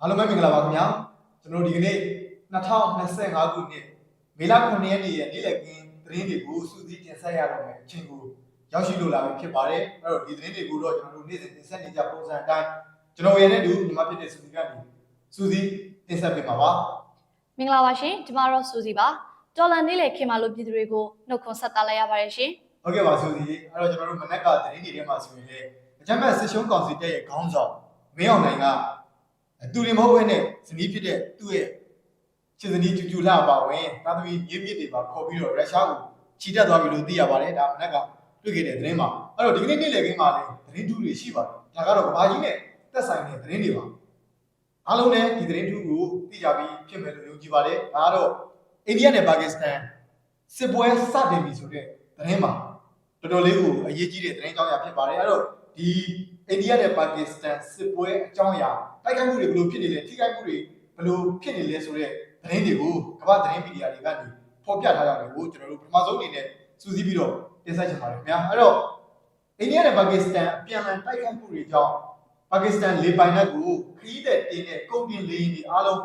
အားလုံးပဲမင်္ဂလာပါခင်ဗျာကျွန်တော်ဒီကနေ့2025ခုနှစ်မေလ9ရက်နေ့ရဲ့နေ့လည်ခင်းသတင်းတွေကိုစူးစီးတင်ဆက်ရတော့မယ်အချိန်ကိုရောက်ရှိလို့လာပြီဖြစ်ပါတယ်အဲ့တော့ဒီသတင်းတွေကိုတော့ကျွန်တော်တို့နေ့စဉ်တင်ဆက်နေကြပုံစံအတိုင်းကျွန်တော်ရဲ့နဲ့တူညီမဖြစ်တဲ့စူးစီးကနေစူးစီးတင်ဆက်ပေးမှာပါမင်္ဂလာပါရှင်ကျမတို့စူစီပါတော်လန်နေ့လေခင်မာလို့ပြည်သူတွေကိုနှုတ်ခွန်းဆက်သလိုက်ရပါတယ်ရှင်ဟုတ်ကဲ့ပါစူးစီးအဲ့တော့ကျွန်တော်တို့မနက်ကသတင်းတွေထဲမှာဆိုရင်လေအကြမ်းဖက်စစ်ရှုံးကောင်စီတက်ရဲ့ခေါင်းဆောင်မင်းအောင်နိုင်က သူတွေမဟုတ်ဘဲနဲ့ဇနီးဖြစ်တဲ့သူ့ရဲ့ချစ်စနီးကျူကျူလှပါဝင်သာသမီမြင့်မြင့်တွေပါခေါ်ပြီးတော့ရုရှားကိုချီတက်သွားပြီလို့သိရပါတယ်ဒါမနက်ကတွေ့ခဲ့တဲ့သတင်းမှာအဲ့တော့ဒီကနေ့နေ့လည်ခင်းမှာလည်းသတင်းထူးတွေရှိပါတယ်ဒါကတော့ဘာကြီးနဲ့သက်ဆိုင်တဲ့သတင်းတွေပါအားလုံးလည်းဒီသတင်းထူးကိုသိကြပြီးဖြစ်မယ်လို့ယုံကြည်ပါတယ်ဒါကတော့အိန္ဒိယနဲ့ပါကစ္စတန်စစ်ပွဲစတင်ပြီဆိုတဲ့သတင်းမှာတော်တော်လေးကိုအရေးကြီးတဲ့သတင်းကြောင်းရာဖြစ်ပါတယ်အဲ့တော့ ဒီအိန္ဒိယနဲ့ပါကစ္စတန်စစ်ပွဲအကြောင်းအရာတိုက်ခိုက်မှုတွေဘယ်လိုဖြစ်နေလဲထိခိုက်မှုတွေဘယ်လိုဖြစ်နေလဲဆိုတဲ့သတင်းတွေကိုကမ္ဘာသတင်းမီဒီယာတွေကနေဖော်ပြထားတာတွေကိုကျွန်တော်တို့ပထမဆုံးအနေနဲ့စူးစီးပြီးတော့တင်ဆက်ချင်ပါတယ်ခင်ဗျာအဲ့တော့အိန္ဒိယနဲ့ပါကစ္စတန်အပြန်အလှန်တိုက်ခိုက်မှုတွေကြောင့်ပါကစ္စတန်လေပိုင်နက်ကိုခရီးသည်တင်တဲ့ကုန်တင်လေယာဉ်တွေအားလုံး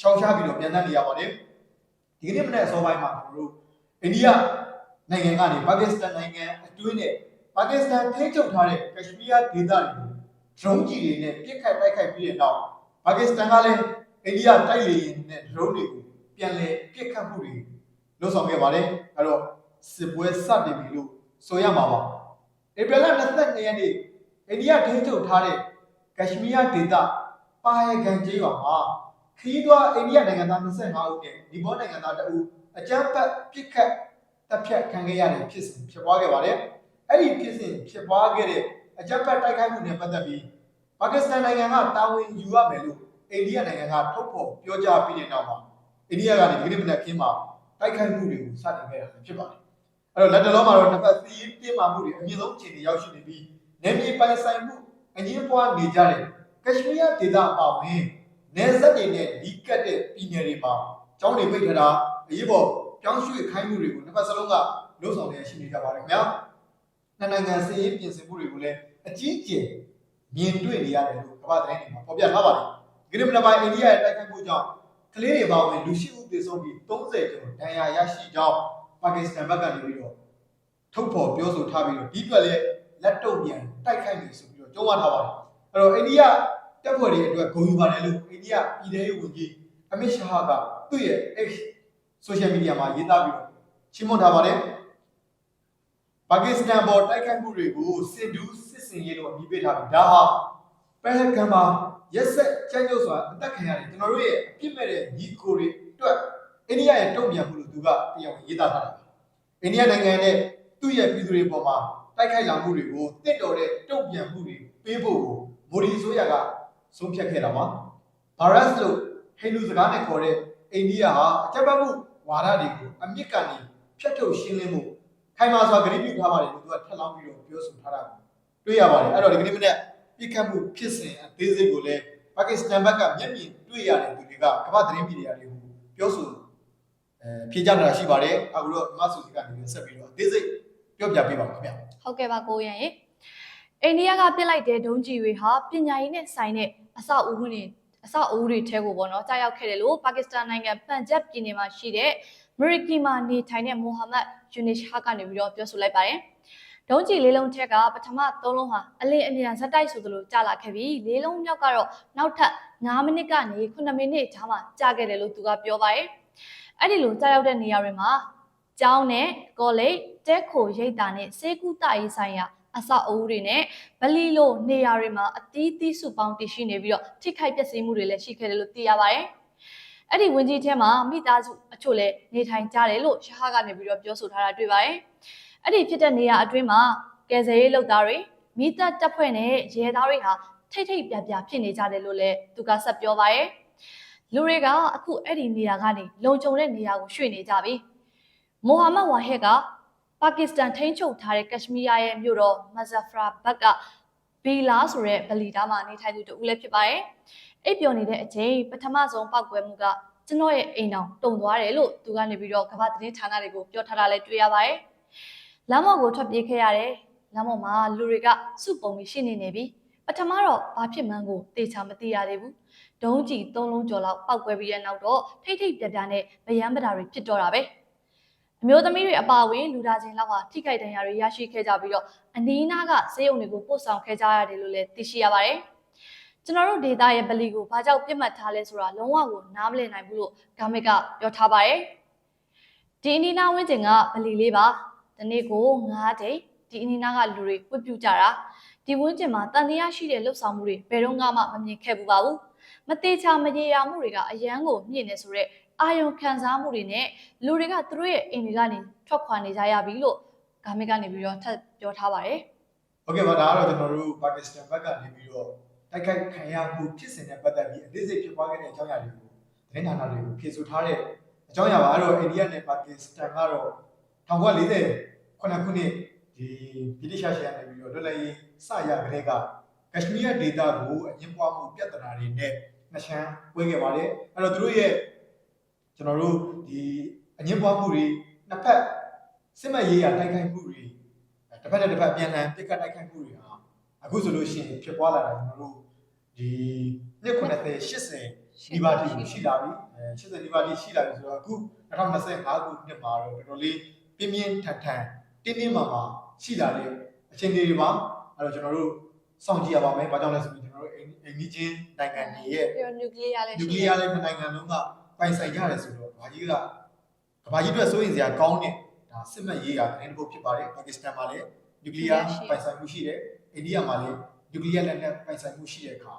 ရှောင်ရှားပြီးတော့ပြန်တန်းနေရပါတယ်ဒီကနေ့မနေ့အစောပိုင်းမှာကျွန်တော်တို့အိန္ဒိယနိုင်ငံကနေပါကစ္စတန်နိုင်ငံအတွင်းနဲ့ ပါကစ္စတန်ထိန်းချုပ်ထားတဲ့ကက်ရှ်မီးယားဒေသတွေကို drone ကြီးတွေနဲ့ပြစ်ခတ်တိုက်ခိုက်ပြီးတဲ့နောက်ပါကစ္စတန်ကလည်းအိန္ဒိယတိုက်လေယာဉ်နဲ့ drone တွေကိုပြန်လည်ပစ်ခတ်မှုတွေလုပ်ဆောင်ခဲ့ပါတယ်အဲ့တော့စစ်ပွဲစတင်ပြီလို့ဆိုရမှာပါဧပြီလ22ရက်နေ့အိန္ဒိယထိန်းချုပ်ထားတဲ့ကက်ရှ်မီးယားဒေသပါယကန်ကျေးရွာမှာခရီးသွားအိန္ဒိယနိုင်ငံသား25ဦးနဲ့ဒီဘောနိုင်ငံသား2ဦးအကြမ်းဖက်ပစ်ခတ်တပ်ဖြတ်ခံခဲ့ရတဲ့ဖြစ်စဉ်ဖြစ်ပွားခဲ့ပါတယ် အဲ့ဒီဖြစ်စဉ်ဖြစ်ပွားခဲ့တဲ့အကြမ်းဖက်တိုက်ခိုက်မှုနဲ့ပတ်သက်ပြီးပါကစ္စတန်နိုင်ငံကတာဝန်ယူရမယ်လို့အိန္ဒိယနိုင်ငံကထုတ်ဖော်ပြောကြားပြီးတဲ့နောက်မှာအိန္ဒိယကနေဒီကနေ့မနက်ခင်းမှာတိုက်ခိုက်မှုတွေကိုစတင်ခဲ့တာဖြစ်ပါတယ်။အဲ့တော့လက်တလုံးမှာတော့တစ်ဖက်စီးတင်းမာမှုတွေအမြင့်ဆုံးအခြေအနေရောက်ရှိနေပြီးနယ်မြေပိုင်ဆိုင်မှုအငင်းပွားနေကြတဲ့ကက်ရှ်မီးယားဒေသအပါအဝင်နယ်စပ်တွေနဲ့ဒီကတ်တဲ့ပြည်နယ်တွေမှာကျောင်းတွေပိတ်ထားတာအရေးပေါ်ပြောင်းရွှေ့ခိုင်းမှုတွေကိုတစ်ဖက်စလုံးကလှုပ်ဆောင်နေရှိနေကြပါတယ်ခင်ဗျာ။ နှစ်နိုင်ငံစီးရေးပြင်ဆင်မှုတွေကိုလည်းအကြီးအကျယ်မြင်တွေ့နေရတယ်လို့ကမ္ဘာသတင်းတွေမှာဖော်ပြထားပါတယ်ဒီကနေ့မနက်ပိုင်းအိန္ဒိယရဲ့တိုက်ခိုက်မှုကြောင့်ကလေးတွေပါဝင်လူရှိဦးသေဆုံးပြီး30ကျော်ဒဏ်ရာရရှိကြောင်းပါကစ္စတန်ဘက်ကနေပြီးတော့ထုတ်ဖော်ပြောဆိုထားပြီးတော့ဒီအတွက်လည်းလက်တုံ့ပြန်တိုက်ခိုက်နေဆိုပြီးတော့ကြုံးဝါထားပါတယ်အဲ့တော့အိန္ဒိယတပ်ဖွဲ့တွေအတွက်ဂုဏ်ယူပါတယ်လို့အိန္ဒိယပြည်ထောင်ရေးဝန်ကြီးအမစ်ရှာကသူ့ရဲ့ X social media မှာရေးသားပြီးတော့ချီးမွမ်းထားပါတယ် ပါကစ္စတန်ပေါ်တိုက်ခိုက်မှုတွေကိုစစ်ဒူးစစ်စင်ရေးလို့အမည်ပေးထားပြီးဒါဟာပဟလ်ဂမ်မှာရက်ဆက်ချမ်းကျုပ်စွာအသက်ခံရတယ်ကျွန်တော်တို့ရဲ့အပြစ်မဲ့တဲ့ညီကိုတွေအတွက်အိန္ဒိယရဲ့တုံ့ပြန်မှုလို့သူကတရားဝင်ရေးသားထားတယ်အိန္ဒိယနိုင်ငံနဲ့သူ့ရဲ့ပြည်သူတွေပေါ်မှာတိုက်ခိုက်လာမှုတွေကိုတင့်တော်တဲ့တုံ့ပြန်မှုတွေပေးဖို့ကိုမိုဒီဆိုရကဆုံးဖြတ်ခဲ့တာပါဘာရတ်လို့ဟိန္ဒူစကားနဲ့ခေါ်တဲ့အိန္ဒိယဟာအကြမ်းဖက်မှုဝါဒတွေကိုအမြင့်ကနေဖျက်ထုတ်ရှင်းလင်းမှု ခိုင်မာစွာဂရုပြုထားပါတယ်လို့သူကထပ်လောင်းပြီးတော့ပြောဆိုထားတာကိုတွေ့ရပါတယ်အဲ့တော့ဒီကနေ့မနေ့ပြစ်ခတ်မှုဖြစ်စဉ်အသေးစိတ်ကိုလည်းပါကစ္စတန်ဘက်ကမျက်မြင်တွေ့ရတဲ့သူတွေကကမ္ဘာသတင်းမီဒီယာတွေကိုပြောဆိုအဲဖြေကြတာရှိပါတယ်အခုတော့မဆူစီကနေဆက်ပြီးတော့အသေးစိတ်ပြောပြပေးပါမယ်ခင်ဗျာဟုတ်ကဲ့ပါကိုရန်ရေအိန္ဒိယကပြစ်လိုက်တဲ့ဒုံးကျည်တွေဟာပညာရေးနဲ့ဆိုင်တဲ့အဆောက်အဦတွေအဆောက်အဦတွေထဲကိုပေါ့နော်ကြားရောက်ခဲ့တယ်လို့ပါကစ္စတန်နိုင်ငံပန်ဂျပ်ပြည်နယ်မှာရှိတဲ့ မရီကီမှာနေထိုင်တဲ့မိုဟာမက်ယူနစ်ဟာကနေပြီးတော့ပြောဆိုလိုက်ပါတယ်ဒုံးကျည်လေးလုံးထက်ကပထမ၃လုံးဟာအလင်းအမြန်ဇက်တိုက်ဆိုသလိုကြာလာခဲ့ပြီးလေးလုံးမြောက်ကတော့နောက်ထပ်9မိနစ်ကနေ9မိနစ်ကြားမှာကြာခဲ့တယ်လို့သူကပြောပါတယ်အဲ့ဒီလိုကြာရောက်တဲ့နေရာတွေမှာကျောင်းနဲ့ကောလိပ်တဲခိုရိပ်တာနဲ့စေကူတာရေးဆိုင်ရာအဆောက်အဦတွေနဲ့ဗလီလိုနေရာတွေမှာအသီးသီးစုပေါင်းတည်ရှိနေပြီးတော့ထိခိုက်ပျက်စီးမှုတွေလည်းရှိခဲ့တယ်လို့သိရပါတယ်။ အဲ့ဒီဝင်ကြီးထဲမှာမိသားစုအချို့လည်းနေထိုင်ကြတယ်လို့ရှဟာကနေပြီးတော့ပြောဆိုထားတာတွေ့ပါတယ်။အဲ့ဒီဖြစ်တဲ့နေရာအတွင်းမှာကယ်ဆယ်ရေးလုပ်သားတွေမိသက်တပ်ဖွဲ့နဲ့ရဲသားတွေဟာထိတ်ထိတ်ပြပြဖြစ်နေကြတယ်လို့လည်းသူကဆက်ပြောပါတယ်။လူတွေကအခုအဲ့ဒီနေရာကနေလုံခြုံတဲ့နေရာကိုရွှေ့နေကြပြီ။မိုဟာမက်ဝါဟက်ကပါကစ္စတန်ထိန်းချုပ်ထားတဲ့ကက်ရှ်မီးယားရဲ့မြို့တော်မဇဖရာဘတ်ကဘီလာဆိုတဲ့ဗလီသားမှာနေထိုင်သူတူလည်းဖြစ်ပါတယ်။ အိပ်ပျော်နေတဲ့အချိန်ပထမဆုံးပောက်ကွဲမှုကကျွန်တော်ရဲ့အိမ်တော်တုံသွားတယ်လို့သူကနေပြီးတော့ကမ္ဘာသတင်းဌာနတွေကိုပြောထားတာလည်းတွေ့ရပါတယ်။လမ်းမော်ကိုထွက်ပြေးခဲ့ရတယ်။လမ်းမော်မှာလူတွေကစုပုံပြီးရှင်းနေနေပြီ။ပထမတော့ဘာဖြစ်မှန်းကိုသေချာမသိရသေးဘူး။ဒုံးကျည်၃လုံးကျော်လောက်ပောက်ကွဲပြီးတဲ့နောက်တော့ထိတ်ထိတ်ပြပြနဲ့ဗယံပဒါတွေဖြစ်တော့တာပဲအမျိုးသမီးတွေအပါအဝင်လူသားချင်းလောက်ဟာထိခိုက်ဒဏ်ရာတွေရရှိခဲ့ကြပြီးတော့အနီးနားကဆေးရုံတွေကိုပို့ဆောင်ခဲ့ကြရတယ်လို့လည်းသိရှိရပါတယ် ကျွန်တော်တို့ data ရဲ့ value ကိုဘာကြောင့်ပြတ်မှတ်ထားလဲဆိုတာလုံးဝကိုနားမလည်နိုင်ဘူးလို့ Gamit ကပြောထားပါတယ်။ဒီအနီနာဝင်းကျင်က value လေးပါ။ဒီနေ့ကို9ဒိတ်ဒီအနီနာကလူတွေဝတ်ပြုကြတာဒီဝန်းကျင်မှာတန်တရားရှိတဲ့လှုပ်ဆောင်မှုတွေဘယ်တော့မှမမြင်ခဲ့ဘူးပါဘူး။မတေချာမရေရာမှုတွေကအရန်ကိုမြင့်နေဆိုတော့အာယုံခံစားမှုတွေနဲ့လူတွေကသူတို့ရဲ့အိမ်တွေကနေထွက်ခွာနေကြရပြီလို့ဂါမစ်ကနေပြီးတော့ထပ်ပြောထားပါတယ်။ဟုတ်ကဲ့ပါဒါကတော့ကျွန်တော်တို့ပါကစ္စတန်ဘက်ကနေပြီးတော့ တိုက်ခိုက်ခံရမှုဖြစ်စဉ်နဲ့ပတ်သက်ပြီးအသေးစိတ်ဖြစ်ပွားခဲ့တဲ့အကြောင်းအရာတွေကိုသတင်းဌာနတွေကိုဖြေဆိုထားတဲ့အကြောင်းအရာပါအဲ့တော့အိန္ဒိယနဲ့ပါကစ္စတန်ကတော့1940ခုနှစ်ခုနှစ်ဒီဗြိတိရှရှာနေပြီးတော့လွတ်လပ်ရေးစရကလေးကကက်ရှမီးယားဒေသကိုအငင်းပွားမှုပြဿနာတွေနဲ့နှချမ်းဝဲခဲ့ပါတယ်အဲ့တော့သူတို့ရဲ့ကျွန်တော်တို့ဒီအငင်းပွားမှုတွေနှစ်ဖက်စစ်မှတ်ရေးရတိုက်ခိုက်မှုတွေတစ်ဖက်နဲ့တစ်ဖက်ပြန်လှန်ပစ်ခတ်တိုက်ခိုက်မှုတွေဟာအခုဆိုလို့ရှိရင်ဖြစ်ပွားလာတာကျွန်တော်တို့ ဒီနှစ်90 80ဒီပါတီကိုရှိလာပြီအဲ80ဒီပါတီရှိလာပြီဆိုတော့အခု2025ခုနှစ်မှာတော့တော်တော်လေးပြင်းပြင်းထန်ထန်တင်းတင်းမာမာရှိလာတဲ့အချိန်တွေပါအဲ့တော့ကျွန်တော်တို့စောင့်ကြည့်ရပါမယ်။ဘာကြောင့်လဲဆိုပြီးကျွန်တော်တို့အိမ်အိမ်ကြီးချင်းနိုင်ငံတွေရဲ့ ပြီးတော့နျူကလ িয়ার လည်း နျူက ရှိ လ িয়ার လည်းတစ်နိုင်ငံလုံးကပိုင်ဆိုင်ကြရတယ်ဆိုတော့ဘာကြီးကကဘာကြီးအတွက်စိုးရင်စရာကောင်းတဲ့ဒါစစ်မှတ်ရေးရာသတင်းတစ်ပုဒ်ဖြစ်ပါတယ်ပါကစ္စတန်မှာလည်းနျူကလ িয়ার ပိုင်ဆိုင်မှုရှိတယ်အိန္ဒိယမှာလည်း နျူကလ িয়ার လက်နက်ပိုင်ဆိုင်မှုရှိတဲ့အခါ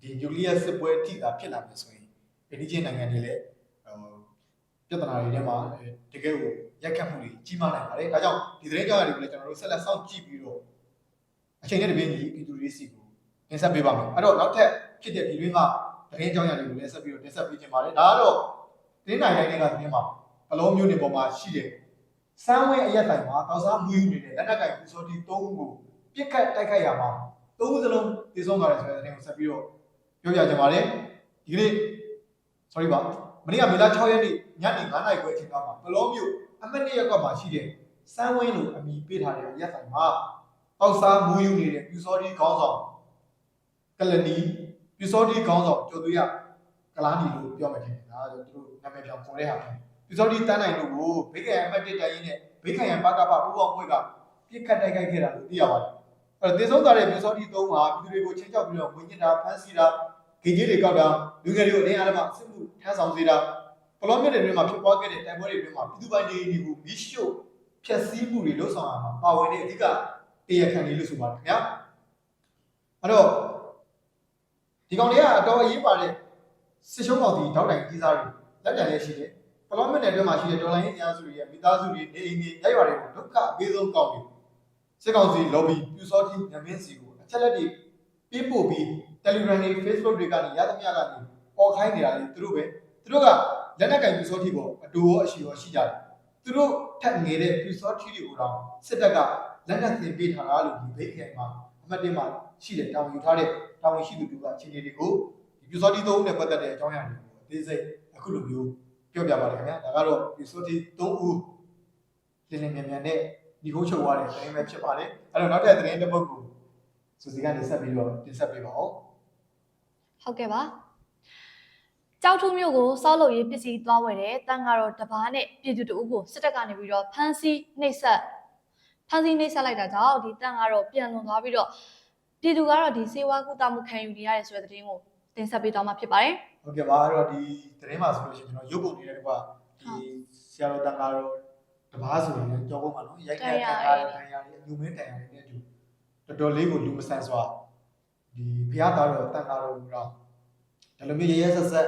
ဒီနျူကလ িয়ার စစ်ပွဲထိတာဖြစ်လာမယ်ဆိုရင်အိန္ဒိချင်းနိုင်ငံတွေလည်းဟိုပြဿနာတွေထဲမှာတကယ်ကိုရိုက်ခတ်မှုတွေကြီးမားနိုင်ပါတယ်ဒါကြောင့်ဒီသတင်းကြောင့်တွေကိုလည်းကျွန်တော်တို့ဆက်လက်စောင့်ကြည့်ပြီးတော့အချိန်နဲ့တပြေးညီပြည်သူတွေစီကိုတင်ဆက်ပေးပါမယ်အဲ့တော့နောက်ထပ်ဖြစ်တဲ့ဒီတွင်းက သတင်းကြောင်းရတွေကိုလည်းဆက်ပြီးတော့တင်ဆက်ပေးခြင်းပါတယ်ဒါကတော့တင်းနိုင်တိုင်းတွေကသတင်းပါအလုံးမျိုးတွေပေါ်မှာရှိတယ်စမ်းဝဲအရက်တိုင်မှာတောက်စားမူယူနေတဲ့လက်နက်ကင်ပူစောတိ၃ခုကိုပြစ်ခတ်တိုက်ခိုက်ရမှာ ၃ခုစလုံးတည်ဆုံးသွားတယ်ဆိုတဲ့သတင်းကိုဆက်ပြီးတော့ပြောပြခြင်းပါတယ်ဒီကနေ့ sorry ပါမနေ့ကမေလ6ရက်နေ့ညနေ9:00နာရီခွဲအချိန်ကမှာဘလောမျိုးအမတ်နှစ်ရက်ကမှရှိတဲ့စမ်းဝဲလို့အမည်ပေးထားတဲ့အရက်တိုင်မှာတောက်စားမူယူနေတဲ့ပူစောတိခေါင်းဆောင်ကလနီပြူစောတိခေါင်းဆောင်ကျော်သွေးရကလားနီလို့ပြောမှထင်တယ်ဒါဆိုသူတို့နာမည်ပြောင်းခေါ်တဲ့ဟာပဲပြူစောတိတန်းနိုင်တို့ကိုဘေးကံအမှတ်တစ်တိုင်ရင်နဲ့ဘေးကံရပါကပပူပေါင်းဖွဲ့ကပြစ်ခတ်တိုက်ခိုက်ခဲ့တာလို့သိရပါတယ် အဲ့တော့သေဆုံးသွားတဲ့ပြူစောတိသုံးပါပြည်သူတွေကိုချင်းချောက်ပြီးတော့ဝင်ညစ်တာဖမ်းဆီးတာဂေကြီးတွေကောက်တာလူငယ်တွေကိုအတင်းအားလုံးစစ်မှုထမ်းဆောင်စေတာပလောမြစ်တွေမှာဖြစ်ပွားခဲ့တဲ့တိုင်ပွဲတွေမှာပြည်သူပိုင်းတွေကိုမီးရှို့ဖျက်ဆီးမှုတွေလှုပ်ဆောင်ရမှာပါဝင်တဲ့အဓိကတရားခံတွေလို့ဆိုပါတယ်ခင်ဗျာအဲ့တော့ဒီကောင်တွေကအတော်အရေးပါတဲ့စစ်ရှုံးကောင်စီတောက်တိုင်ကြီးစားတွေလက်ပြန်လေးရှိတယ်။ပလောမစ်နယ်အတွင်းမှာရှိတဲ့ဒေါ်လာရင်းအင်အားစုတွေရဲ့မိသားစုတွေနေအိမ်တွေရိုက်ရွာတွေကိုဒုက္ခအပေးဆုံးကောင်းတယ်။ စစ်ကောင်စီ lobby ပြူစောတိညမင်းစီကိုအချက်လက်တွေပေးပို့ပြီး Telegram တွေ Facebook တွေကနေရသမျှကနေပေါ်ခိုင်းနေတာလေသူတို့ပဲသူတို့ကလက်နက်ကင်ပြူစောတိကိုအတူရောအရှိရောရှိကြတယ်။သူတို့ထက်ငယ်တဲ့ပြူစောတိတွေကိုတော့စစ်တပ်ကလက်နက်သင်ပေးထားတာလို့ဒီဘိတ်ခိုင်မှာအမှတ်တင်မှာရှိတယ်တာဝန်ယူထားတဲ့တာဝန်ရှိသူတွေကအခြေအနေတွေကိုဒီပြူစောတိသုံးနဲ့ပတ်သက်တဲ့အကြောင်းအရာတွေကိုအသေးစိတ်အခုလိုမျိုးပြောပြပါတယ်ခင်ဗျာဒါကတော့ပြူစောတိသုံးဦးလင်းလင်းမြန်မြန်နဲ့ ဒီကုန်းချုပ်သွားတဲ့သတင်းပဲဖြစ်ပါတယ်အဲ့တော့နောက်တဲ့သတင်းတစ်ပုဒ်ကိုစူစီကနေဆက်ပြီးတော့တင်ဆက်ပေးပါဦးဟုတ်ကဲ့ပါကြောက်ထုမျိုးကိုစောက်လုပ်ရေးပစ္စည်းသွားဝယ်တဲ့တန်ကတော့တပားနဲ့ပြည်သူတအုပ်ကိုစစ်တပ်ကနေပြီးတော့ဖမ်းဆီးနှိပ်စက်ဖမ်းဆီးနှိပ်စက်လိုက်တာကြောင့်ဒီတန်ကတော့ပြန်လွန်သွားပြီးတော့ပြည်သူကတော့ဒီစေဝါကုသမှုခံယူနေရတဲ့ဆိုတဲ့သတင်းကိုတင်ဆက်ပေးသွားမှာဖြစ်ပါတယ်ဟုတ်ကဲ့ပါအဲ့တော့ဒီသတင်းမှာဆိုလို့ရှိရင်ကျွန်တော်ရုပ်ပုံနေတဲ့ကွာဒီဆရာတော်တန်ဃာတော် တပားဆိုရင်ကြောက်ဖို့မှာနော်ရိုက်တဲ့တန်ဃာတဲ့တန်ဃာတွေအညူမင်းတန်ဃာတွေနဲ့အတူတော်တော်လေးကိုလူမဆန်စွာဒီဘုရားသားတော်တန်ဃာတော်ကတော့ဒီလိုမျိုးရရဆက်ဆက်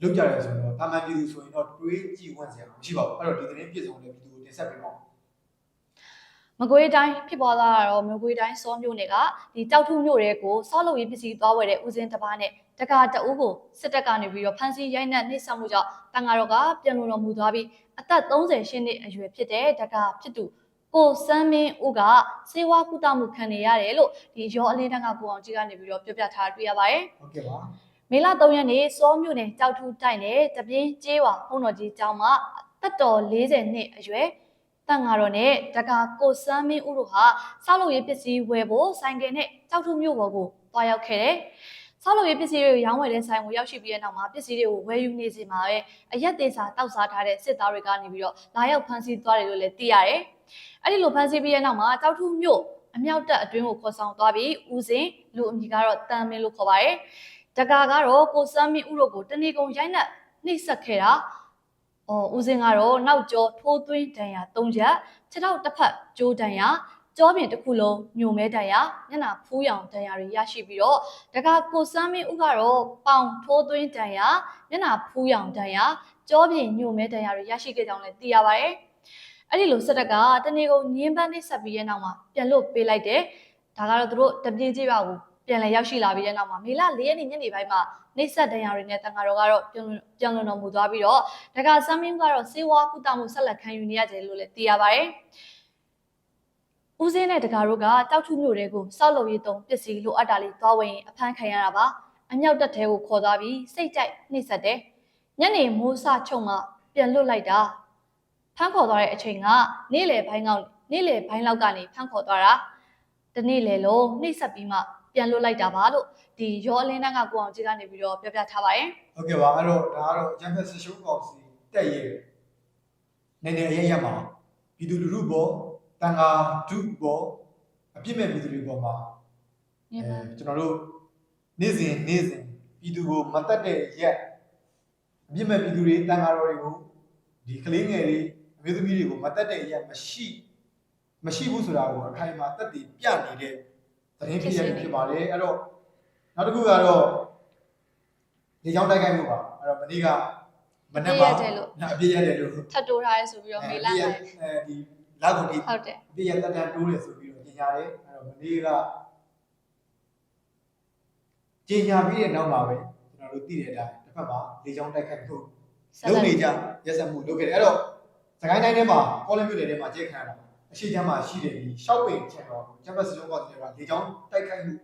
လုပ်ကြတယ်ဆိုတော့တာမန်ပြည်သူဆိုရင်တော့တွေးကြည့်ဝင်စရာမရှိပါဘူးအဲ့တော့ဒီသတင်းပြည့်စုံတဲ့ပြည်သူကိုတင်ဆက်ပေးပါဦး မကွေးတိုင်းဖြစ်ပေါ်လာတာတော့မကွေးတိုင်းစောမြို့နယ်ကဒီကြောက်ထုမြို့ရဲကိုစောက်လုပ်ရေးပစ္စည်းသွားဝယ်တဲ့ဦးစင်းတစ်ပါးနဲ့တက္ကတအုပ်ကိုစစ်တပ်ကနေပြီးတော့ဖမ်းဆီးရိုက်နှက်နှိပ်စက်မှုကြောင့်တန်ဃာတော်ကပြန်လုံတော်မူသွားပြီးအသက်38နှစ်အရွယ်ဖြစ်တဲ့တက္ကဖြစ်သူကိုစမ်းမင်းဦးကစေဝါကုသမှုခံနေရတယ်လို့ဒီရောအလင်းတန်းကကိုအောင်ကြီးကနေပြီးတော့ပြောပြထားတွေ့ရပါတယ်ဟုတ်ကဲ့ပါမေလ3ရက်နေ့စောမြို့နယ်ကြောက်ထူးတိုက်နယ်တပြင်းကျေးဝါဖုံတော်ကြီးကျောင်းမှာတက်တော်40နှစ်အရွယ် တန်ဃာတော်နဲ့တက္ကကိုစမ်းမင်းဦးတို့ဟာစောက်လုပ်ရေးပစ္စည်းဝယ်ဖို့ဆိုင်ကယ်နဲ့ကြောက်ထူးမြို့ပေါ်ကိုတွားရောက်ခဲ့တယ်။ဆောက်လုပ်ရေးပစ္စည်းတွေကိုရောင်းဝယ်တဲ့ဆိုင်ကိုရောက်ရှိပြီးတဲ့နောက်မှာပစ္စည်းတွေကိုဝယ်ယူနေစီမှာပဲအရက်သေးစာတောက်စားထားတဲ့စစ်သားတွေကနေပြီးတော့လာရောက်ဖမ်းဆီးသွားတယ်လို့လည်းသိရတယ်။အဲ့ဒီလိုဖမ်းဆီးပြီးတဲ့နောက်မှာတောက်ထူးမြို့အမြောက်တပ်အတွင်းကိုခေါ်ဆောင်သွားပြီးဦးစင်လူအမည်ကတော့တန်မင်းလို့ခေါ်ပါတယ်။တကာကတော့ကိုစမ်းမင်းဦးတို့ကိုတနေကုန်ရိုက်နှက်နှိပ်စက်ခဲ့တာ။အော် ဦးစင်ကတော့နောက်ကျောထိုးသွင်းဒဏ်ရာ၃ချက်ခြေထောက်တစ်ဖက်ကျိုးဒဏ်ရာကြောပြင်တစ်ခုလုံးညိုမဲဒဏ်ရာမျက်နှာဖူးရောင်ဒဏ်ရာတွေရရှိပြီးတော့တကာကိုစမ်းမင်းဦးကတော့ပေါင်ထိုးသွင်းဒဏ်ရာမျက်နှာဖူးရောင်ဒဏ်ရာကြောပြင်ညိုမဲဒဏ်ရာတွေရရှိခဲ့ကြောင်းလည်းသိရပါတယ်။အဲ့ဒီလိုစစ်တပ်ကတနေကုန်ညင်းပန်းနှိပ်ဆက်ပြီးတဲ့နောက်မှာပြန်လို့ပေးလိုက်တယ်။ဒါကတော့သူတို့တပြေးကြီးပါကို ပြန်လည်ရောက်ရှိလာပြီးတဲ့နောက်မှာမေလ၄ရက်နေ့ညနေပိုင်းမှာနှိပ်ဆက်ဒဏ်ရာတွေနဲ့တန်ဃာတော်ကတော့ပြန်ပြန်လွန်တော်မူသွားပြီးတော့တကာစမ်းမင်းကတော့စေဝါကုသမှုဆက်လက်ခံယူနေရတယ်လို့လည်းသိရပါတယ်။ဦးစင်းနဲ့တကာတို့ကတောက်ထုမျိုးတွေကိုစောက်လုပ်ရေးတုံးပစ္စည်းလိုအပ်တာလေးသွားဝင်ရင်အဖမ်းခံရတာပါအမြောက်တက်တဲကိုခေါ်သွားပြီးစိတ်ကြိုက်နှိပ်စက်တယ်ညနေမိုးစချုံကပြန်လွတ်လိုက်တာဖမ်းခေါ်သွားတဲ့အချိန်ကနေ့လယ်ပိုင်းကောင်နေ့လယ်ပိုင်းလောက်ကနေဖမ်းခေါ်သွားတာ တနေ့လယ်လုံးနှိပ်စက်ပြီးမှပြန်လွတ်လိုက်တာပါလို့ဒီရောအလင်းတန်းကကိုအောင်ကြီးကနေပြီးတော့ပြောပြထားပါတယ်ဟုတ်ကဲ့ပါအဲ့တော့ဒါကတော့အကြံဖက်ဆစ်ရှုံးကောင်စီတက်ရဲ့နေနေအရေးရမှာပြည်သူလူထုပေါ်တန်ခါဒုပေါ်အပြစ်မဲ့ပြည်သူတွေပေါ်မှာမြင်အဲပါကျွန်တော်တို့နေ့စဉ်နေ့စဉ်ပြည်သူကိုမတက်တဲ့ရက်အပြစ်မဲ့ပြည်သူတွေတန်ခါတော်တွေကိုဒီကလေးငယ်တွေအမျိုးသမီးတွေကိုမတက်တဲ့ရက်မရှိ မရှိဘူးဆိုတာကိုအခိုင်အမာတက်တည်ပြနေတဲ့သတင်းဖြစ်ရဖြစ်ပါတယ်အဲ့တော့နောက်တစ်ခုကတော့ဒီကြောင်းတိုက်ခိုက်မှုပါအဲ့တော့မနေ့ကမနေ့မှာအပြည့်ရတယ်လို့ထပ်တိုးထားရဲဆိုပြီးတော့မေလာလိုက်အဲဒီလောက်ကိုဒီဟုတ်တယ်အပြည့်ရတက်တန်တိုးတယ်ဆိုပြီးတော့ညညာတယ်အဲ့တော့မနေ့ကညညာပြီးတဲ့နောက်မှာပဲကျွန်တော်တို့သိတဲ့အတိုင်းတစ်ဖက်မှာလေချောင်းတိုက်ခိုက်မှုဆက်လုံလက်နေကြရက်စက်မှုလုပ်ခဲ့တယ်အဲ့တော့စကိုင်းတိုင်းထဲမှာကောလင်းမြို့နယ်ထဲမှာကြည့်ခံရတာ အရှိချမ်းမှာရှိတယ်ဒီရှောက်ပင်ချန်တော်ကျမ်ပက်စလုံးကောတွေကလေချောင်းတိုက်ခိုက်မှု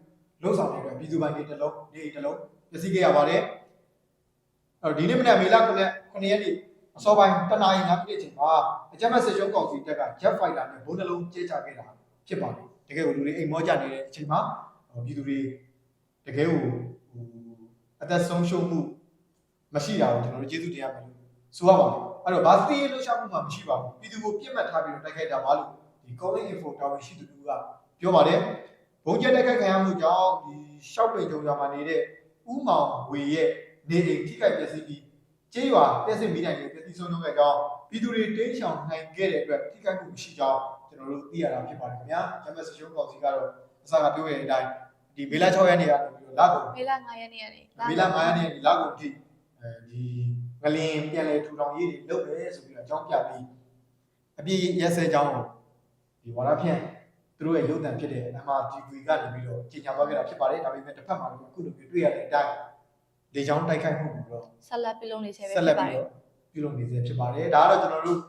လုံဆောင်နေတဲ့ပြည်သူပိုင်းတွေတစ်လုံးနေတစ်လုံးပြည့်စည်ခဲ့ရပါတယ်အဲ့တော့ဒီနေ့မနက်မေလ9ရက်9ရက်နေ့အစောပိုင်းတနာရီ9မိနစ်ချိန်မှာအကြမ်းဖက်စစ်ရှုံးကောင်စီတပ်က Jet Fighter နဲ့ဘုံနှလုံးကျဲချခဲ့တာဖြစ်ပါတယ်တကယ်ကိုလူတွေအိမ်မောကြနေတဲ့အချိန်မှာပြည်သူတွေတကယ်ကိုဟိုအသက်ဆုံးရှုံးမှုမရှိတာကိုကျွန်တော်တို့ကျေးဇူးတင်ရမယ်လို့ဆိုရပါတယ်အဲ့တော့ဘာစီးလှုပ်ရှားမှုမှမရှိပါဘူးပြည်သူကိုပြစ်မှတ်ထားပြီးတော့တိုက်ခိုက်တာပါလို့ ဒီ calling info တာဝန်ရှိသူကပြောပါတယ်ဘုံကျဲတိုက်ခိုက်ခံရမှုကြောင့်ဒီရှောက်ပင်ကြုံရွာမှာနေတဲ့ဥမောင်ဝေရဲ့နေအိမ်ထိခိုက်ပျက်စီးပြီးကျေးရွာပျက်စီးမိနိုင်တဲ့ပျက်စီးဆုံးရှုံးခဲ့ကြောင်းပြည်သူတွေတင်းရှောင်နိုင်ခဲ့တဲ့အတွက်ထိခိုက်မှုမရှိကြောင်းကျွန်တော်တို့သိရတာဖြစ်ပါတယ်ခင်ဗျာဂျမတ်စရှုံးကောင်စီကတော့အစကပြောရတဲ့အတိုင်းဒီမေလ6ရက်နေ့ကနေပြီးတော့လာကုန်မေလာ9ရက်နေ့ကနေမေလ9ရက်နေ့လာကုန်ထိအဲဒီငလင်ပြန်လဲထူထောင်ရေးတွေလုပ်တယ်ဆိုပြီးတော့အကြောင်းပြပြီးအပြည့်ရက်စဲကြောင်းကို ဒီဝါရဖြန့်သူတို့ရဲ့ရုပ်သံဖြစ်တဲ့ MRTV ကနေပြီးတော့ကြီးညာသွားခဲ့တာဖြစ်ပါတယ်ဒါပေမဲ့တစ်ဖက်မှာလည်းအခုလိုမျိုးတွေ့ရတဲ့အတိုင်းလေချောင်းတိုက်ခိုက်မှုကိုတော့ဆက်လက်ပြုလုပ်နေဆဲပဲဆက်ဖြလက်စ်ပါပြီးတယ်တော့ပြုလုပ်နေစေဖြစ်ပါတယ်ဒါကတော့ကျွန်တော်တို့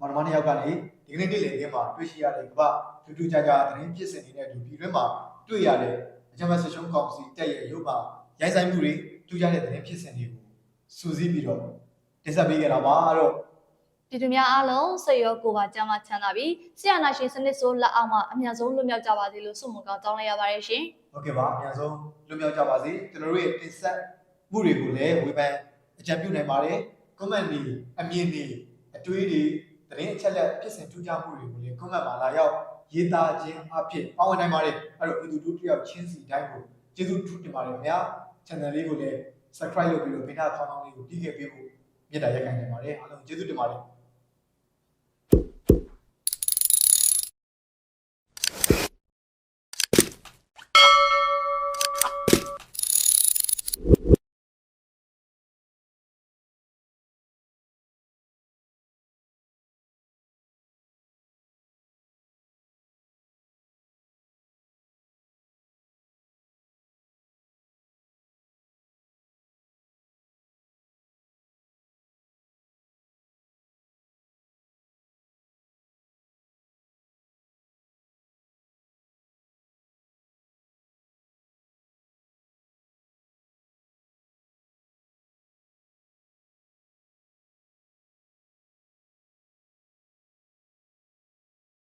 မောင်နှမနှစ်ယောက်ကနေဒီကနေ့နေ့လည်ခင်းမှာတွေ့ရှိရတဲ့ကမ္ဘာထူးထူးခြားခြားသတင်းဖြစ်စဉ်တွေနဲ့အတူပြည်တွင်းမှာတွေ့ရတဲ့အကြမ်းဖက်ဆစ်ရှုံးကောင်စီတက်ရဲ့ရုပ်ပါရိုက်ဆိုင်မှုတွေထူးခြားတဲ့သတင်းဖြစ်စဉ်တွေကိုစူးစီးပြီးတော့တင်ဆက်ပေးခဲ့တာပါအဲ့တော့ ပြည်သူများအားလုံးစိတ်ရောကိုယ်ပါကြမ်းမှချမ်းသာပြီးဆရာနာရှင်စနစ်ဆိုးလက်အောက်မှာအများဆုံးလွတ်မြောက်ကြပါစေလို့ဆုမွန်ကောင်းတောင်းလိုက်ရပါတယ်ရှင်ဟုတ်ကဲ့ပါအများဆုံးလွတ်မြောက်ကြပါစေကျွန်တော်တို့ရဲ့တင်ဆက်မှုတွေကိုလည်းဝေဖန်အကြံပြုနိုင်ပါတယ် comment တွေအမြင်တွေအတွေးတွေသတင်းအချက်လက်ဖြစ်စဉ်ထူးခြားမှုတွေကိုလည်း comment မှာလာရောက်ရေးသားခြင်းအဖြစ်ပါဝင်နိုင်ပါတယ်အဲ့တော့ပြည်သူတို့တယောက်ချင်းစီတိုင်းကိုကျေးဇူးထူးတင်ပါတယ်ခင်ဗျာ channel လေးကိုလည်း subscribe လုပ်ပြီးတော့ဘေးနားခေါင်းကောင်းလေးကိုတီးခဲ့ပေးဖို့မြတ်တာရက်ခံနေပါတယ်အားလုံးကျေးဇူးတင်ပါတယ်